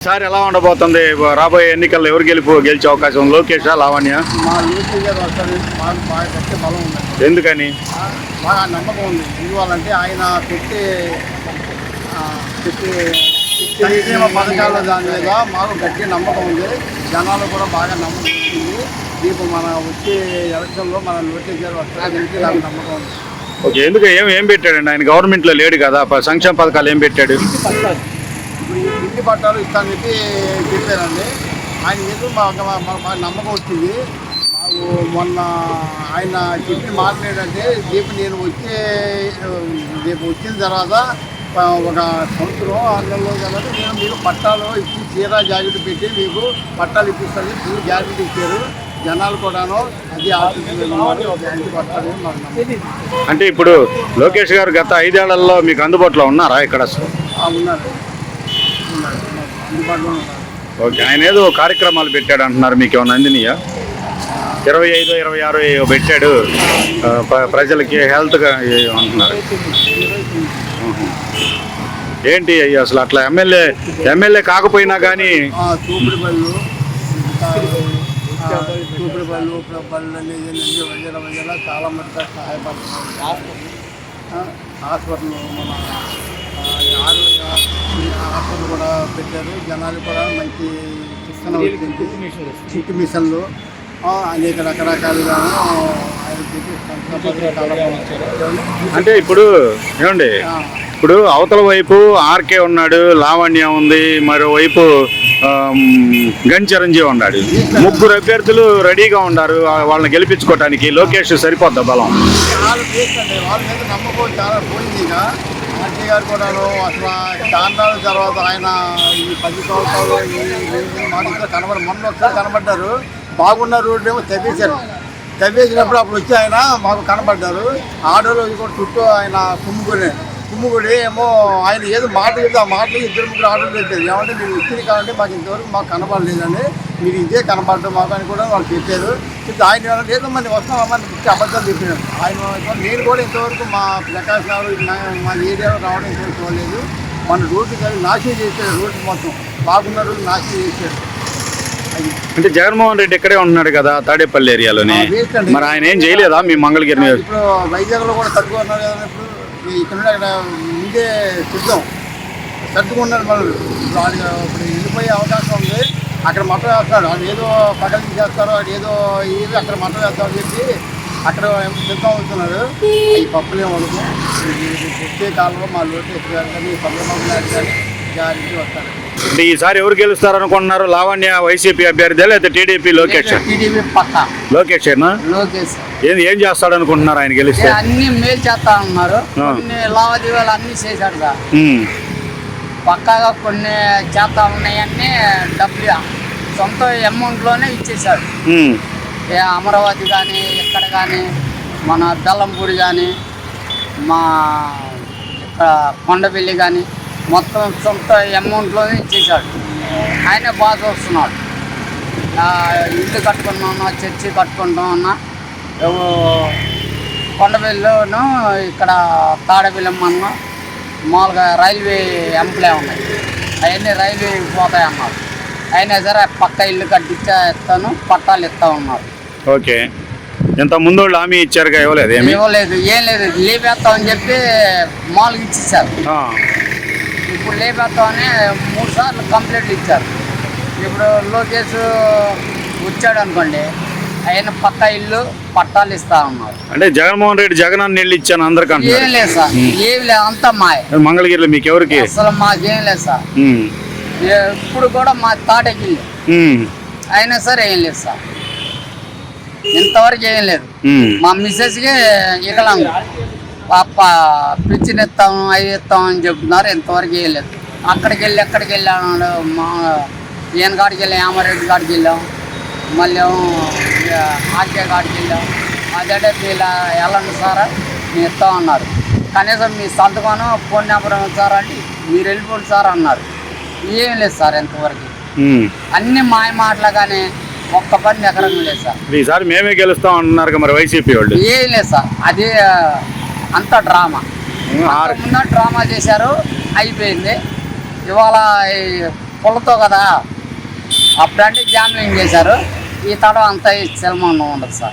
ఈసారి ఎలా ఉండబోతుంది? రాబోయే ఎన్నికల్లో ఎవరు గెలుపు గెలిచే అవకాశం లోకేషా లావణ్య? ఎందుకని? బాగా నమ్మకం ఉంది. ఎందువల్లంటే ఆయన పెట్టి పెట్టి సంక్షేమ పథకాల దాని మీద మాకు గట్టి నమ్మకం ఉంది. జనాలు కూడా బాగా నమ్మకం ఉంది. రేపు మన వచ్చే ఎలక్షన్లో మన లోకేష్ గారు వస్తారు. దీనికి నాకు నమ్మకం ఉంది. ఓకే ఎందుకు? ఏం ఏం పెట్టాడండి? ఆయన గవర్నమెంట్లో లేడు కదా. సంక్షేమ పథకాలు ఏం పెట్టాడు? ఇప్పుడు ఇంటి పట్టాలు ఇస్తానని చెప్పి చెప్పారండి. ఆయన ఏదో మాకు మా- మా- మాకు నమ్మకం వచ్చింది. మాకు మొన్న ఆయన చెప్పి మాట ఏంటంటే రేపు నేను వచ్చే రేపు వచ్చిన తర్వాత ఒక సంవత్సరం ఆరు నెలలు తర్వాత నేను మీకు పట్టాలు ఇచ్చి చీర జాకెట్ పెట్టి మీకు పట్టాలు ఇప్పిస్తాను ఫుల్ గ్యారెంటీ ఇచ్చారు. జనాలు కూడాను అది అంటే ఇప్పుడు లోకేష్ గారు గత ఐదేళ్ళలో మీకు అందుబాటులో ఉన్నారా ఇక్కడ? ఉన్నారు ఉన్నారు ఉన్నారు. అందుబాటులో ఉన్నారు ఓకే ఆయన ఏదో కార్యక్రమాలు పెట్టాడు అంటున్నారు మీకు ఏమైనా అందినయా? ఇరవై ఐదు ఇరవై ఆరు పెట్టాడు. ప్రజలకి హెల్త్గా అంటున్నారు. ఏంటి అయ్యి అసలు అట్లా ఎమ్మెల్యే ఎమ్మెల్యే కాకపోయినా కానీ చూపుడు బళ్ళు ఇంకా అనేది వజల వజల చాలా మటుగా సహాయపడుతున్నారు. ఆ, హాస్పిటల్ మన ఆరోగ్య హాస్పిటల్ కూడా పెట్టారు. జనాలు కూడా మంచి శిక్షణ చిక్కు మిషన్లు అనేక రకరకాలుగా. అంటే ఇప్పుడు ఏమండి? ఇప్పుడు అవతల వైపు ఆర్కే ఉన్నాడు లావణ్య ఉంది మరోవైపు గన్ చిరంజీవి ఉన్నాడు. ముగ్గురు అభ్యర్థులు రెడీగా ఉన్నారు వాళ్ళని గెలిపించుకోవటానికి. లోకేష్ సరిపోద్దా బలం? మంత్రి గారు కూడాను అసలు చాంద్రాల తర్వాత ఆయన ఈ పది సంవత్సరాలు ఈ రెండు కనబడి మొన్న ఒకసారి కనబడ్డారు. బాగున్న రోడ్డు ఏమో తవ్వేశారు తవ్వేసినప్పుడు అప్పుడు వచ్చి ఆయన మాకు కనబడ్డారు. ఆటోలో కూడా చుట్టూ ఆయన కుమ్ముకునే కుమ్ముకుడి ఏమో ఆయన ఏదో మాట చెప్తే ఆ మాటలు ఇద్దరు ముగ్గురు ఆటోలు చెప్పారు. ఏమంటే మీరు వచ్చింది కాబట్టి మాకు ఇంతవరకు మాకు కనబడలేదండి మీరు ఇదే కనబడటం మాకు అని కూడా వాళ్ళు చెప్పారు. చెప్తే ఆయన లేదు మరి వస్తామని చెప్పి అబద్ధాలు చెప్పినారు. ఆయన నేను కూడా ఇంతవరకు మా ప్రకాశ్ నా- మా ఏరియాలో రావడం ఇంతవరకు చూడలేదు. మన రోడ్డు కలిసి నాశనం చేశారు రోడ్డు మొత్తం. బాగున్న రోడ్డు నాశనం చేశారు. అంటే జగన్మోహన్ రెడ్డి ఇక్కడే ఉంటున్నాడు కదా తాడేపల్లి ఏరియాలోని. మరి ఆయన ఏం చేయలేదా మీ మంగళగిరి ఇప్పుడు వైజాగ్లో కూడా తట్టుకున్నారు కదా ఇప్పుడు ఇక్కడ నుండి అక్కడ ముందే సిద్ధం. తట్టుకున్నారు మనం ఇప్పుడు ఇప్పుడు వెళ్ళిపోయే అవకాశం ఉంది. అక్కడ మఠం వేస్తాడు అది ఏదో పగలు తీసేస్తారు అది ఏదో ఏదో అక్కడ మఠం వేస్తామని చెప్పి అక్కడ సిద్ధం అవుతున్నారు ఈ పప్పులే వరకు వచ్చే కాలంలో మా లోకేష్ గారు కానీ నాయుడు కానీ గ్యారెంటీ వస్తారు. అంటే ఈసారి ఎవరు గెలుస్తారు అనుకుంటున్నారు లావణ్య వైసీపీ అభ్యర్థి లేదా టీడీపీ లోకేష్? టీడీపీ పక్క. లోకేష్ ఏం ఏం చేస్తాడు అనుకుంటున్నారు ఆయన గెలిస్తే? అన్ని మేలు చేస్తా ఉన్నారు. లావాదేవీలు అన్ని చేశాడు సార్. పక్కాగా కొన్ని చేస్తా ఉన్నాయన్నీ డబ్బులు సొంత అమౌంట్లోనే. ఏ అమరావతి కానీ ఇక్కడ కానీ మన బెల్లంపూడి కానీ మా ఇక్కడ కొండపల్లి కానీ మొత్తం సొంత అమౌంట్లోనే ఇచ్చేశాడు. ఆయనే బాగా చూస్తున్నాడు. ఆ, ఇల్లు కట్టుకున్నాను చర్చి కట్టుకుంటామన్నా కొండపల్లిలోను ఇక్కడ తాడబిల్లమ్మన్న మామూలుగా రైల్వే ఎంప్లే ఉన్నాయి. అవన్నీ రైల్వే పోతాయి అన్నారు. అయినా సరే పక్క ఇల్లు కట్టించా ఇస్తాను పట్టాలు ఇస్తా ఉన్నారు. ఓకే. ఇంత ముందు వాళ్ళు హామీ ఇచ్చారుగా ఇవ్వలేదు ఏమి? ఇవ్వలేదు ఏం లేదు. లేపేస్తామని చెప్పి మామూలుగా ఇచ్చేసారు ఆ. ఇప్పుడు లేపేస్తామని మూడు సార్లు కంప్లైంట్ ఇచ్చారు. ఇప్పుడు లోకేష్ వచ్చాడు అనుకోండి ఆయన పక్క ఇల్లు పట్టాలు ఇస్తా ఉన్నారు. అంటే జగన్మోహన్ రెడ్డి జగన్ అన్న నీళ్ళు ఇచ్చాను అందరికి ఏం లేదు సార్ ఏం లేదు అంతా మాయ. మంగళగిరిలో మీకు ఎవరికి? అసలు మాకేం లేదు సార్. ఇప్పుడు కూడా మా ఉమ్. అయినా సరే ఏం లేదు సార్. ఇంతవరకు ఏం లేదు. మా మిస్సెస్కి ఇకలాంగు. పాప పిచ్చిని ఇస్తాం అవి ఇస్తాం అని చెప్తున్నారు ఇంతవరకు ఏం లేదు. అక్కడికి వెళ్ళి ఎక్కడికి వెళ్ళాను మా ఈయన కాడికి వెళ్ళాం యామారెడ్డి కాడికి వెళ్ళాం. మళ్ళీ ఆర్కే కాడికి వెళ్ళాం. అదే ఇలా వెళ్ళండి సార్ మీరు ఇస్తాం అన్నారు కనీసం మీ సంతకం ఫోన్ నెంబర్ సార్ అంటే మీరు వెళ్ళిపోండి సార్ అన్నారు. ఏం లేదు సార్ ఇంతవరకు. అన్ని మాయ మాటలు కానీ ఒక్క పని ఎకరం లేదు సార్. ఈసారి మేమే గెలుస్తాం అంటున్నారు మరి వైసీపీ వాళ్ళు. ఏం లేదు సార్. అది అంతా డ్రామా. ముందు డ్రామా చేశారు అయిపోయింది. ఇవాళ పుల్లతో కదా అప్పుడంటే జామ్లింగ్ చేశారు. ఈ తడం అంతా ఈ సినిమా ఉండదు సార్.